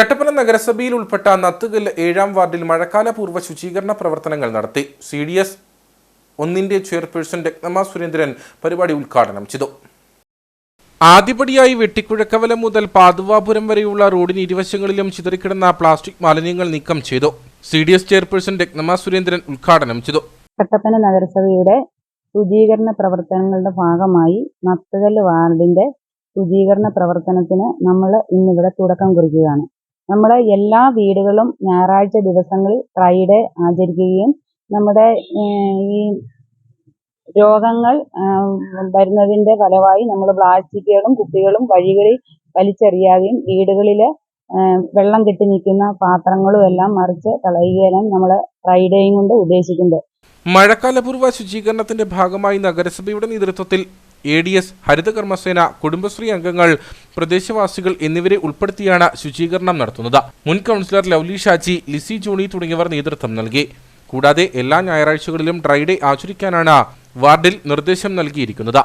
കട്ടപ്പന നഗരസഭയിൽ ഉൾപ്പെട്ട നത്തുകല്ല് ഏഴാം വാർഡിൽ മഴക്കാല പൂർവ ശുചീകരണ പ്രവർത്തനങ്ങൾ നടത്തി. സി ഡി എസ് ഒന്നിന്റെ ചെയർപേഴ്സൺ രക്തമ സുരേന്ദ്രൻ പരിപാടി ഉദ്ഘാടനം ചെയ്തു. ആദ്യപടിയായി വെട്ടിക്കുഴക്കവലം മുതൽ പാതുവാപുരം വരെയുള്ള റോഡിന് ഇരുവശങ്ങളിലും ചിതറിക്കിടന്ന പ്ലാസ്റ്റിക് മാലിന്യങ്ങൾ നീക്കം ചെയ്തു. സി ഡി എസ് ചെയർപേഴ്സൺ രക്തമ സുരേന്ദ്രൻ ഉദ്ഘാടനം ചെയ്തു. കട്ടപ്പന നഗരസഭയുടെ ശുചീകരണ പ്രവർത്തനങ്ങളുടെ ഭാഗമായി നത്തുകല്ല് വാർഡിന്റെ ശുചീകരണ പ്രവർത്തനത്തിന് നമ്മൾ ഇന്നിവിടെ തുടക്കം കുറിക്കുകയാണ്. നമ്മുടെ എല്ലാ വീടുകളും ഞായറാഴ്ച ദിവസങ്ങളിൽ ഫ്രൈഡേ ആചരിക്കുകയും നമ്മുടെ ഈ രോഗങ്ങൾ വരുന്നതിന്റെ ഫലമായി നമ്മൾ പ്ലാസ്റ്റിക്കുകളും കുപ്പികളും വഴികളിൽ വലിച്ചെറിയാതെയും വീടുകളിൽ വെള്ളം കെട്ടി നിൽക്കുന്ന പാത്രങ്ങളും എല്ലാം മറിച്ച് കളയുകയാണ് നമ്മൾ ഫ്രൈഡേയും കൊണ്ട് ഉദ്ദേശിക്കുന്നത്. മഴക്കാലപൂർവ ശുചീകരണത്തിന്റെ ഭാഗമായി നഗരസഭയുടെ നേതൃത്വത്തിൽ എ ഡി എസ് ഹരിതകർമ്മസേന കുടുംബശ്രീ അംഗങ്ങൾ പ്രദേശവാസികൾ എന്നിവരെ ഉൾപ്പെടുത്തിയാണ് ശുചീകരണം നടത്തുന്നത്. മുൻ കൗൺസിലർ ലവ്ലി ഷാജി ലിസി ജോണി തുടങ്ങിയവർ നേതൃത്വം നൽകി. കൂടാതെ എല്ലാ ഞായറാഴ്ചകളിലും ഡ്രൈഡേ ആചരിക്കാനാണ് വാർഡിൽ നിർദ്ദേശം നൽകിയിരിക്കുന്നത്.